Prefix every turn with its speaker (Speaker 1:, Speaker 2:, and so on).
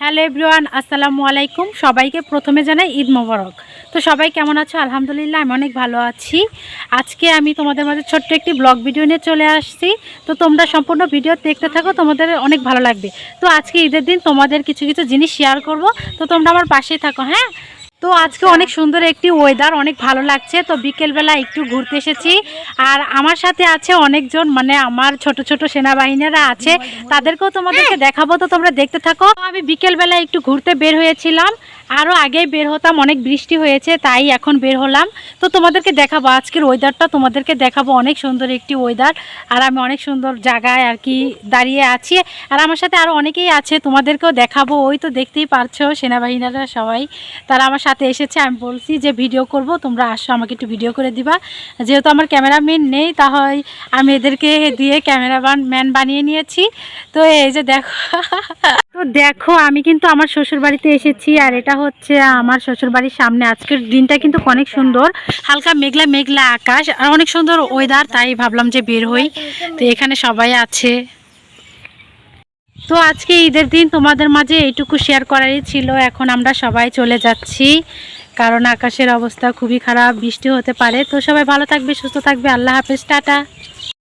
Speaker 1: Hello everyone, আসসালামু আলাইকুম। সবাইকে প্রথমে জানাই ঈদ মোবারক। তো সবাই কেমন আছো? আলহামদুলিল্লাহ, আমি অনেক ভালো আছি। আজকে আমি তোমাদের মাঝে ছোট্ট একটি ব্লগ ভিডিও নিয়ে চলে আসছি। তো তোমরা সম্পূর্ণ ভিডিও দেখতে থাকো, তোমাদের অনেক ভালো লাগবে। তো আজকে ঈদের দিন তোমাদের কিছু কিছু জিনিস শেয়ার করব। তো তোমরা আমার পাশেই থাকো হ্যাঁ? তো আজকে অনেক সুন্দর একটি ওয়েদার অনেক ভালো লাগছে। তো বিকেলবেলা একটু ঘুরতে এসেছি। আর আমার সাথে আছে অনেকজন মানে আমার ছোট ছোট সেনাবাহিনীরা আছে। তাদেরকেও তোমাদেরকে দেখাবো। তো তোমরা দেখতে থাকো। আমি বিকেলবেলা একটু ঘুরতে বের হয়েছিলাম। আরও আগেই বের হতাম, অনেক বৃষ্টি হয়েছে, তাই এখন বের হলাম। তো তোমাদেরকে দেখাবো, আজকের ওয়েদারটা তোমাদেরকে দেখাবো, অনেক সুন্দর একটি ওয়েদার আর আমি অনেক সুন্দর জায়গায় আর কি দাঁড়িয়ে আছি। আর আমার সাথে আরও অনেকেই আছে, তোমাদেরকেও দেখাবো। ওই তো দেখতেই পারছ, সেনাবাহিনীরা সবাই। তারা আমার সাথে এসেছে, আমি বলছি যে ভিডিও করব, তোমরা আসো, আমাকে একটু ভিডিও করে দিবা। যেহেতু আমার ক্যামেরাম্যান নেই, তাহলে আমি এদেরকে দিয়ে ক্যামেরাম্যান ম্যান বানিয়ে নিয়েছি। তো এই যে দেখো তো দেখো, আমি কিন্তু আমার শ্বশুর বাড়িতে এসেছি আর এটা হচ্ছে আমার শ্বশুর বাড়ির সামনে। আজকের দিনটা কিন্তু অনেক সুন্দর। হালকা মেঘলা মেঘলা আকাশ আর অনেক সুন্দর ওয়েদার তাই ভাবলাম যে বের হই। তো এখানে সবাই আছে। তো আজকে ঈদের দিন তোমাদের মাঝে এইটুকু শেয়ার করারই ছিল। এখন আমরা সবাই চলে যাচ্ছি। কারণ আকাশের অবস্থা খুবই খারাপ, বৃষ্টি হতে পারে। তো সবাই ভালো থাকবে, সুস্থ থাকবে। আল্লাহ হাফেজ, টাটা।